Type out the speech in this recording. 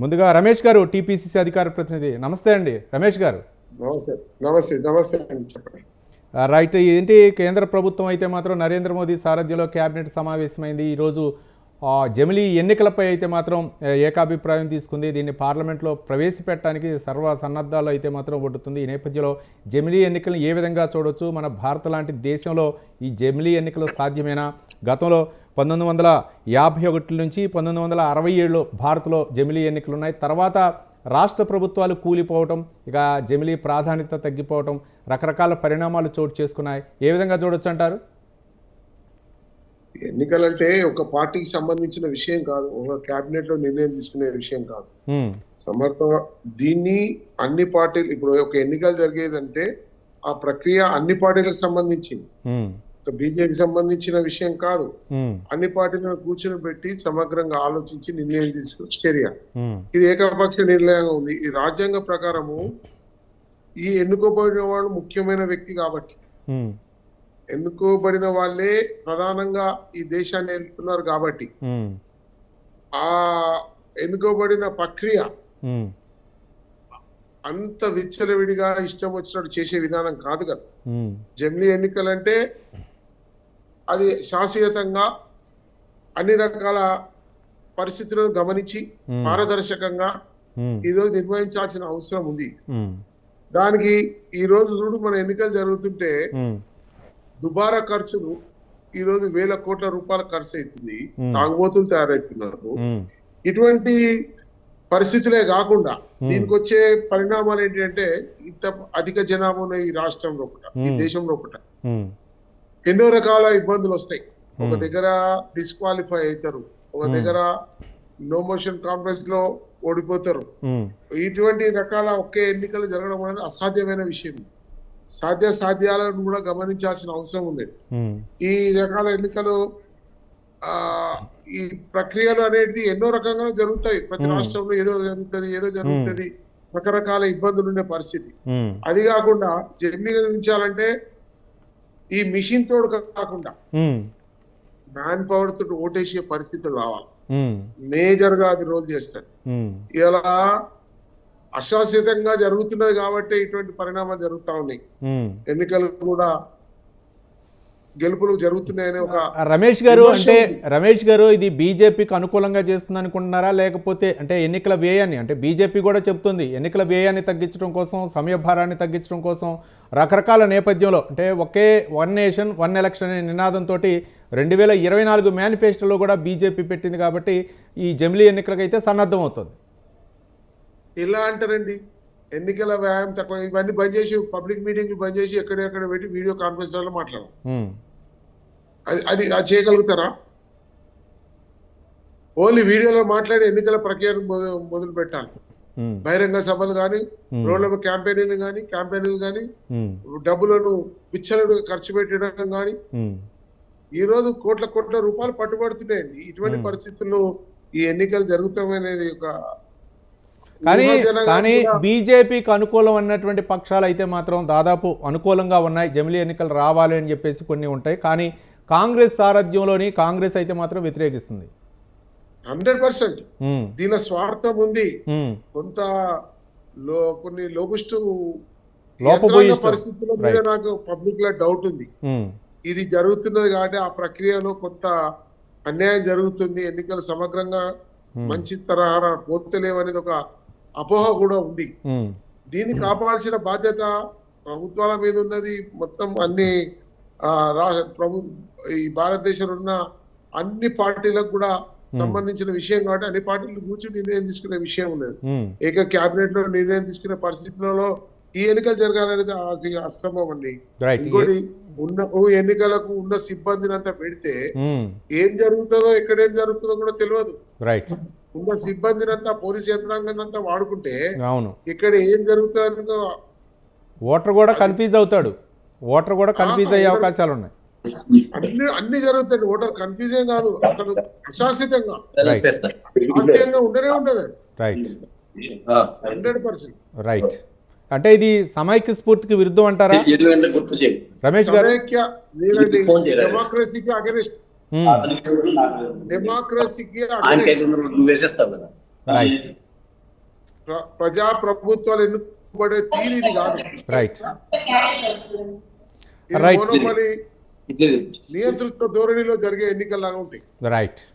ముందుగా రమేష్ గారు టీపీసీసీ అధికార ప్రతినిధి. నమస్తే అండి. రమేష్ గారు. నమస్తే. నమస్తే నమస్తే చెప్పండి. రైట్. ఏంటి కేంద్ర ప్రభుత్వం అయితే మాత్రం నరేంద్ర మోదీ సారథ్యంలో కేబినెట్ సమావేశమైంది. ఈరోజు జమిలీ ఎన్నికలపై అయితే మాత్రం ఏకాభిప్రాయం తీసుకుంది దీన్ని పార్లమెంట్లో ప్రవేశపెట్టడానికి సర్వ సన్నద్ధాలు అయితే మాత్రం ఒడ్డుతుంది. ఈ నేపథ్యంలో జమిలీ ఎన్నికలను ఏ విధంగా చూడొచ్చు? మన భారత లాంటి దేశంలో ఈ జమిలీ ఎన్నికలు సాధ్యమేనా? గతంలో పంతొమ్మిది వందల యాభై ఒకటి నుంచి పంతొమ్మిది వందల అరవై ఏడులో భారత్లో జమిలీ ఎన్నికలు ఉన్నాయి. తర్వాత రాష్ట్ర ప్రభుత్వాలు కూలిపోవటం ఇక జమిలీ ప్రాధాన్యత తగ్గిపోవటం రకరకాల పరిణామాలు చోటు చేసుకున్నాయి. ఏ విధంగా చూడొచ్చు అంటారు? ఎన్నికలంటే ఒక పార్టీకి సంబంధించిన విషయం కాదు ఒక కేబినెట్లో నిర్ణయం తీసుకునే విషయం కాదు. సమర్థ దీన్ని అన్ని పార్టీలు ఇప్పుడు ఒక ఎన్నికలు జరిగేదంటే ఆ ప్రక్రియ అన్ని పార్టీలకు సంబంధించింది. బీజేపీకి సంబంధించిన విషయం కాదు. అన్ని పార్టీలను కూర్చొని పెట్టి సమగ్రంగా ఆలోచించి నిర్ణయం తీసుకున్న చర్య ఇది ఏకపక్ష నిర్ణయంగా ఉంది. ఈ రాజ్యాంగ ప్రకారము ఈ ఎన్నుకోబడిన వాడు ముఖ్యమైన వ్యక్తి కాబట్టి. ఎన్నుకోబడిన వాళ్ళే ప్రధానంగా ఈ దేశాన్ని వెళ్తున్నారు కాబట్టి. ఆ ఎన్నుకోబడిన ప్రక్రియ అంత విచ్చలవిడిగా ఇష్టం వచ్చినట్టు చేసే విధానం కాదు కదా. జమిలీ ఎన్నికలంటే అది శాశ్వతంగా అన్ని రకాల పరిస్థితులను గమనించి పారదర్శకంగా ఉమ్, ఈ రోజు నిర్వహించాల్సిన అవసరం ఉంది. దానికి ఈ రోజు చూడు మన ఎన్నికలు జరుగుతుంటే దుబారా ఖర్చులు ఈ రోజు వేల కోట్ల రూపాయల ఖర్చు అవుతుంది. తాగుబోతులు తయారవుతున్నారు ఉమ్, ఇటువంటి పరిస్థితులే కాకుండా. దీనికి వచ్చే పరిణామాలు ఏంటంటే ఇంత అధిక జనాభా ఉన్న ఈ రాష్ట్రంలో ఒకట ఈ. దేశంలో ఒకట ఎన్నో రకాల ఇబ్బందులు వస్తాయి ఒక. దగ్గర డిస్క్వాలిఫై అవుతారు ఒక. దగ్గర నో మోషన్ కాన్ఫరెన్స్లో ఓడిపోతారు ఇటువంటి రకాల ఒకే ఎన్నికలు జరగడం అనేది అసాధ్యమైన విషయం సాధ్య సాధ్యాలను కూడా గమనించాల్సిన అవసరం ఉండేది ఈ రకాల ఎన్నికలు ఆ ఈ ప్రక్రియలు అనేది ఎన్నో రకంగా జరుగుతాయి. ప్రతి. రాష్ట్రంలో ఏదో జరుగుతుంది ఏదో జరుగుతుంది. రకరకాల ఇబ్బందులు ఉండే పరిస్థితి. అది కాకుండా జర్నీ నిర్మించాలంటే ఈ మిషన్ తోడు కాకుండా మ్యాన్ పవర్ తోటి ఓటేసే పరిస్థితులు రావాలి. మేజర్గా అది రోల్ చేస్తారు. ఇలా అశాశ్వతంగా జరుగుతున్నది కాబట్టి ఇటువంటి పరిణామాలు జరుగుతా ఉన్నాయి. ఎన్నికలు కూడా గెలుపులు జరుగుతున్నాయనే ఒక రమేష్ గారు అంటే. రమేష్ గారు ఇది బీజేపీకి అనుకూలంగా చేస్తుంది అనుకుంటున్నారా లేకపోతే అంటే ఎన్నికల వ్యయాన్ని అంటే బీజేపీ కూడా చెప్తుంది ఎన్నికల వ్యయాన్ని తగ్గించడం కోసం సమయభారాన్ని తగ్గించడం కోసం రకరకాల నేపథ్యంలో అంటే ఒకే వన్ నేషన్ వన్ ఎలక్షన్ అనే నినాదంతో రెండు వేల ఇరవై నాలుగు మేనిఫెస్టోలో కూడా బీజేపీ పెట్టింది కాబట్టి ఈ జమిలీ ఎన్నికలకైతే సన్నద్ధం అవుతుంది ఇలా అంటారండి. ఎన్నికల వ్యాయామం తక్కువ ఇవన్నీ బంద్ చేసి పబ్లిక్ మీటింగ్ బంద్ చేసి ఎక్కడెక్కడ పెట్టి వీడియో కాన్ఫరెన్స్లో మాట్లాడాలి అది అది అది చేయగలుగుతారా? ఓన్లీ వీడియోలో మాట్లాడి ఎన్నికల ప్రక్రియను మొద- మొదలు పెట్టాలి. బహిరంగ సభలు కానీ రోడ్ల క్యాంపెయిన్లు కానీ క్యాంపెయిన్లు కానీ డబ్బులను విచ్చలడు ఖర్చు పెట్టడం కానీ. ఈ రోజు కోట్ల కోట్ల రూపాయలు పట్టుబడుతున్నాయండి. ఇటువంటి. పరిస్థితుల్లో ఈ ఎన్నికలు జరుగుతామనేది ఒక కానీ కానీ బీజేపీకి అనుకూలం అన్నటువంటి పక్షాలు అయితే మాత్రం దాదాపు అనుకూలంగా ఉన్నాయి. జమిలీ ఎన్నికలు రావాలి అని చెప్పేసి కొన్ని ఉంటాయి. కానీ కాంగ్రెస్ సారథ్యంలోని కాంగ్రెస్ అయితే మాత్రం వ్యతిరేకిస్తుంది. Hundred percent. దీనిలో స్వార్థం ఉంది. కొంత లో కొన్ని లోబిస్టు లోపభూయిష్టం. యంత్రాంగ పరిస్థితుల మీద Right. నాకు పబ్లిక్లో డౌట్ ఉంది. ఇది జరుగుతున్నది కాబట్టి ఆ ప్రక్రియలో కొంత అన్యాయం జరుగుతుంది. ఎన్నికలు సమగ్రంగా మంచి తరహా పోతలేవు అనేది ఒక అపోహ కూడా ఉంది. దీన్ని కాపాడాల్సిన బాధ్యత ప్రభుత్వాల మీద ఉన్నది. మొత్తం అన్ని ప్రభు ఈ భారతదేశంలో ఉన్న అన్ని పార్టీలకు కూడా సంబంధించిన విషయం కాబట్టి అన్ని పార్టీలు కూర్చొని నిర్ణయం తీసుకునే విషయం ఉమ్, ఏక కేబినెట్లో నిర్ణయం తీసుకునే పరిస్థితులలో ఈ ఎన్నికలు జరగాలనేది అసంభవం అండి. ఇంకోటి ఉన్న ఎన్నికలకు ఉన్న సిబ్బందిని అంతా పెడితే ఉమ్, ఏం జరుగుతుందో ఎక్కడ ఏం జరుగుతుందో కూడా తెలియదు. రైట్ ఉన్న సిబ్బందిని అంతా పోలీస్ యంత్రాంగాన్ని అంతా వాడుకుంటే అవును. ఇక్కడ ఏం జరుగుతుందో ఓటర్ కూడా కన్ఫ్యూజ్ అవుతాడు. ఓటర్ కూడా కన్ఫ్యూజ్ అయ్యే అవకాశాలు ఉన్నాయి. అన్ని అన్ని జరుగుతాయి. ఓటర్ కన్ఫ్యూజన్ కాదు. అసలు. శాస్త్రీయంగా ఉండనే ఉండదు. Right hundred percent. రైట్ అంటే ఇది సమైక్య స్ఫూర్తికి విరుద్ధం అంటారా? రమేష్ గారు? డెమోక్రసీకి అగనిస్ట్? డెమోక్రసీకి రైట్ ప్రజా ప్రభుత్వాలు ఎన్నుకోబడే తీరు ఇది కాదు. రైట్. మోనోపలి నియంతృత్వ ధోరణిలో జరిగే ఎన్నికల్లాగా ఉంటాయి. రైట్